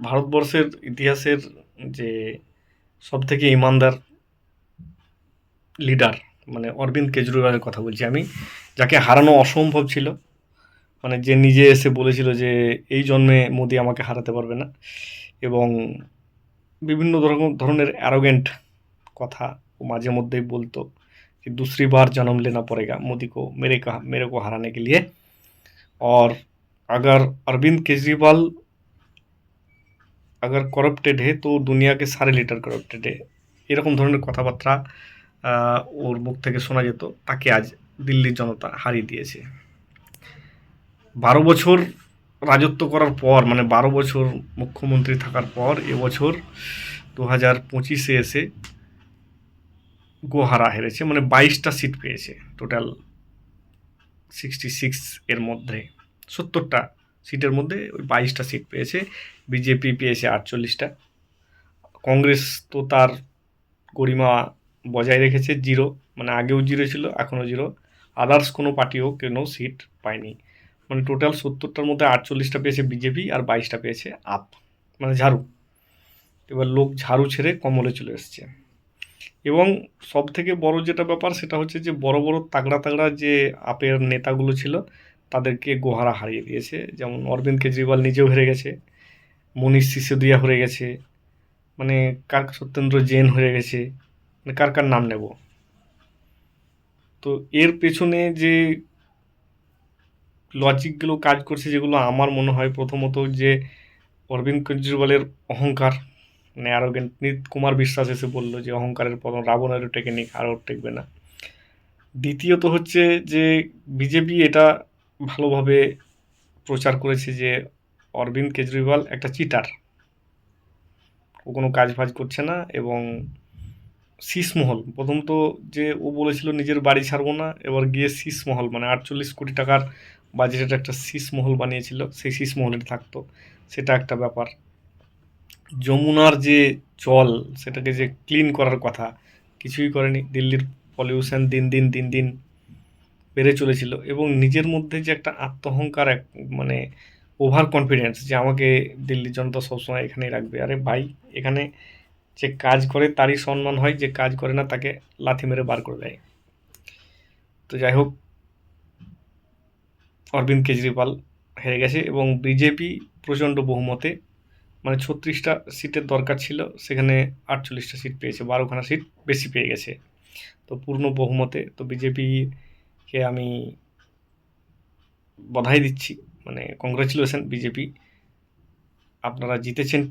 ভারতবর্ষের ইতিহাসের যে সব থেকে ইমানদার লিডার মানে অরবিন্দ কেজরিওয়ালের কথা বলছি আমি যাকে হারানো অসম্ভব ছিল মানে যে নিজে এসে বলেছিল যে এই জন্মে মোদি আমাকে হারাতে পারবে না এবং বিভিন্ন ধরন ধরনের অ্যারোগেন্ট কথা ও মাঝে মধ্যেই বলতো कि दूसरी बार जन्म लेना पड़ेगा मोदी को मेरे का मेरे को हराने के लिए और अगर अरविंद केजरीवाल আগার করপ্টেড হে তো দুনিয়াকে সারে লিটার করপ্টেড হে এরকম ধরনের কথাবার্তা ওর মুখ থেকে শোনা যেত, তাকে আজ দিল্লির জনতা হারিয়ে দিয়েছে। বারো বছর রাজত্ব করার পর মানে বারো বছর মুখ্যমন্ত্রী থাকার পর এবছর দু হাজার পঁচিশে এসে গোহারা হেরেছে মানে বাইশটা সিট পেয়েছে টোটাল সিক্সটি সিক্স এর মধ্যে, সত্তরটা সিটের মধ্যে ওই বাইশটা সিট পেয়েছে। বিজেপি পেয়েছে আটচল্লিশটা। কংগ্রেস তো তার গরিমা বজায় রেখেছে, জিরো। মানে আগেও জিরো ছিল, এখনও জিরো। আদার্স কোনো পার্টিও কোনো সিট পায়নি। মানে টোটাল সত্তরটার মধ্যে আটচল্লিশটা পেয়েছে বিজেপি আর বাইশটা পেয়েছে আপ। মানে ঝাড়ু। এবার লোক ঝাড়ু ছেড়ে কমলে চলে এসছে। এবং সব থেকে বড় যেটা ব্যাপার সেটা হচ্ছে যে বড় বড় তাগড়া তাগড়া যে আপের নেতাগুলো ছিল তাদেরকে গোহারা হারিয়ে দিয়েছে। যেমন অরবিন্দ কেজরিওয়াল নিজেও হেরে গেছে, মনীষ সিসোদিয়া হয়ে গেছে মানে কার সত্যেন্দ্র জেন হয়ে গেছে মানে কার কার নাম নেব? তো এর পেছনে যে লজিকগুলো কাজ করছে, যেগুলো আমার মনে হয় প্রথমত যে অরবিন্দ কেজরিওয়ালের অহংকার মানে অ্যারোগেন্ট নিত কুমার বিশ্বাস এসে বলল যে অহংকারের পতন রাবণেরও টেকনিক আর ওর টেকবে না। দ্বিতীয়ত হচ্ছে যে বিজেপি এটা ভালোভাবে প্রচার করেছে যে অরবিন্দ কেজরিওয়াল একটা চিটার ও কোনো কাজ ফাজ করছে না এবং শীষমহল, প্রথম তো যে ও বলেছিল নিজের বাড়ি ছাড়বো না, এবার গিয়ে শীষমহল মানে আটচল্লিশ কোটি টাকার বাজেটের একটা শীষমহল বানিয়েছিল, সেই শীষমহলে থাকতো। সেটা একটা ব্যাপার। যমুনার যে জল, সেটাকে যে ক্লিন করার কথা, কিছুই করেনি। দিল্লির পলিউশন দিন দিন দিন দিন বেড়ে চলেছিল এবং নিজের মধ্যে যে একটা আত্মহংকার এক মানে ওভার কনফিডেন্স যে আমাকে দিল্লির জনতা সবসময় এখানেই রাখবে। আরে ভাই, এখানে যে কাজ করে তারই সম্মান হয়, যে কাজ করে না তাকে লাথি মেরে বার করে দেয়। তো যাই হোক, অরবিন্দ কেজরিওয়াল হেরে গেছে এবং বিজেপি প্রচণ্ড বহুমতে মানে ছত্রিশটা সিটের দরকার ছিল, সেখানে আটচল্লিশটা সিট পেয়েছে, বারোখানা সিট বেশি পেয়ে গেছে। তো পূর্ণ বহুমতে, তো বিজেপিকে আমি বধাই দিচ্ছি। মানে কংগ্রাচুলেশন বিজেপি আপনারা জিতেছেন,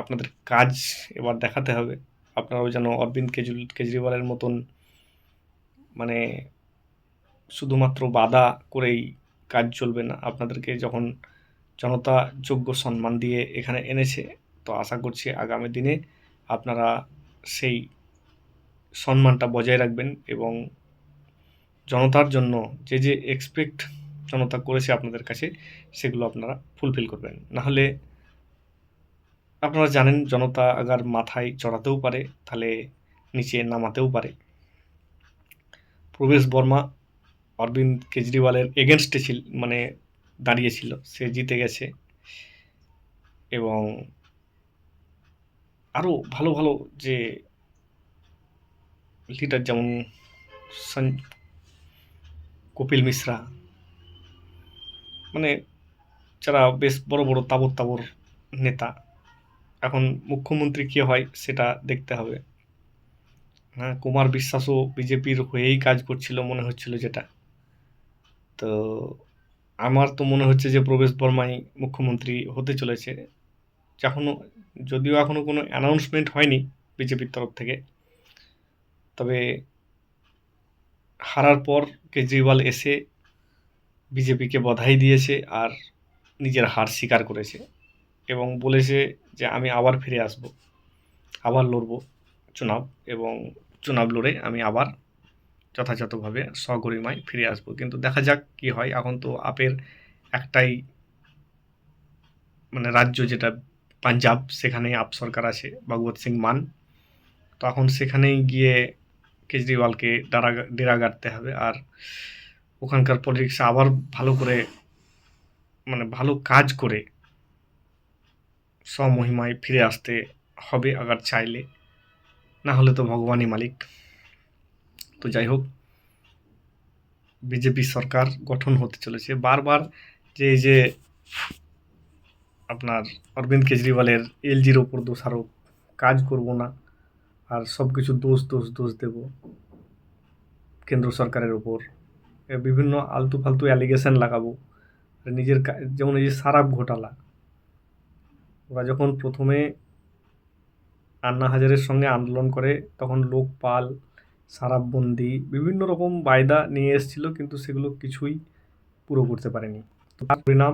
আপনাদের কাজ এবার দেখাতে হবে। আপনারাও যেন অরবিন্দ কেজরি, কেজরিওয়ালের মতন মানে শুধুমাত্র বাধা করেই কাজ চলবে না। আপনাদেরকে যখন জনতা যোগ্য সম্মান দিয়ে এখানে এনেছে, তো আশা করছি আগামী দিনে আপনারা সেই সম্মানটা বজায় রাখবেন এবং জনতার জন্য যে যে এক্সপেক্ট জনতা করেছে আপনাদের কাছে, সেগুলো আপনারা ফুলফিল করবেন। নাহলে আপনারা জানেন জনতা আগার মাথায় চড়াতেও পারে, তাহলে নিচে নামাতেও পারে। প্রবেশ বর্মা অরবিন্দ কেজরিওয়ালের এগেনস্টে ছিল মানে দাঁড়িয়েছিল সে জিতে গেছে। এবং আরও ভালো ভালো যে লিডার যেমন কপিল মিশ্রা। মানে যারা বেশ বড় বড় তাবর তাবর নেতা, এখন মুখ্যমন্ত্রী কে হয় সেটা দেখতে হবে। হ্যাঁ কুমার বিশ্বাসও বিজেপির হয়েই কাজ করছিল মনে হচ্ছিল যেটা। তো আমার তো মনে হচ্ছে যে প্রবেশ বর্মাই মুখ্যমন্ত্রী হতে চলেছে। এখনও যদিও এখনও কোনো অ্যানাউন্সমেন্ট হয়নি বিজেপির তরফ থেকে। তবে হারার পর কেজরিওয়াল এসে বিজেপিকে বধাই দিয়েছে আর নিজের হার স্বীকার করেছে এবং বলেছে যে আমি আবার ফিরে আসব, আবার লড়ব চুনাব এবং চুনাব লড়ে আমি আবার যথাযথভাবে সগরিমায় ফিরে আসব। কিন্তু দেখা যাক কি হয়, এখন তো আপের একটাই মানে রাজ্য যেটা পাঞ্জাব সেখানে আপ সরকার আছে ভগবত সিং মান। তো এখন সেখানেই গিয়ে কেজরিওয়ালকে ডারা ডেরা গাড়তে হবে। আর ওখানকার পলিটিক্সে আবার ভালো করে মানে ভালো কাজ করে স্বমহিমায় ফিরে আসতে হবে আগার চাইলে। না হলে তো ভগবানই মালিক। তো যাই হোক, বিজেপি সরকার গঠন হতে চলেছে। বারবার যে, এই যে আপনার অরবিন্দ কেজরিওয়ালের এলজির ওপর দোষারোপ, কাজ করব না। আর সব কিছু দোষ দোষ দোষ দেব কেন্দ্র সরকারের ওপর। বিভিন্ন আলতু ফালতু অ্যালিগেশন লাগাবো নিজের যেমন এই যে সারাপ ঘোটালা, ওরা যখন প্রথমে আন্না হাজারের সঙ্গে আন্দোলন করে, তখন লোকপাল সারাপবন্দি বিভিন্ন রকম বায়দা নিয়ে এসেছিল, কিন্তু সেগুলো কিছুই পুরো করতে পারেনি। তার পরিণাম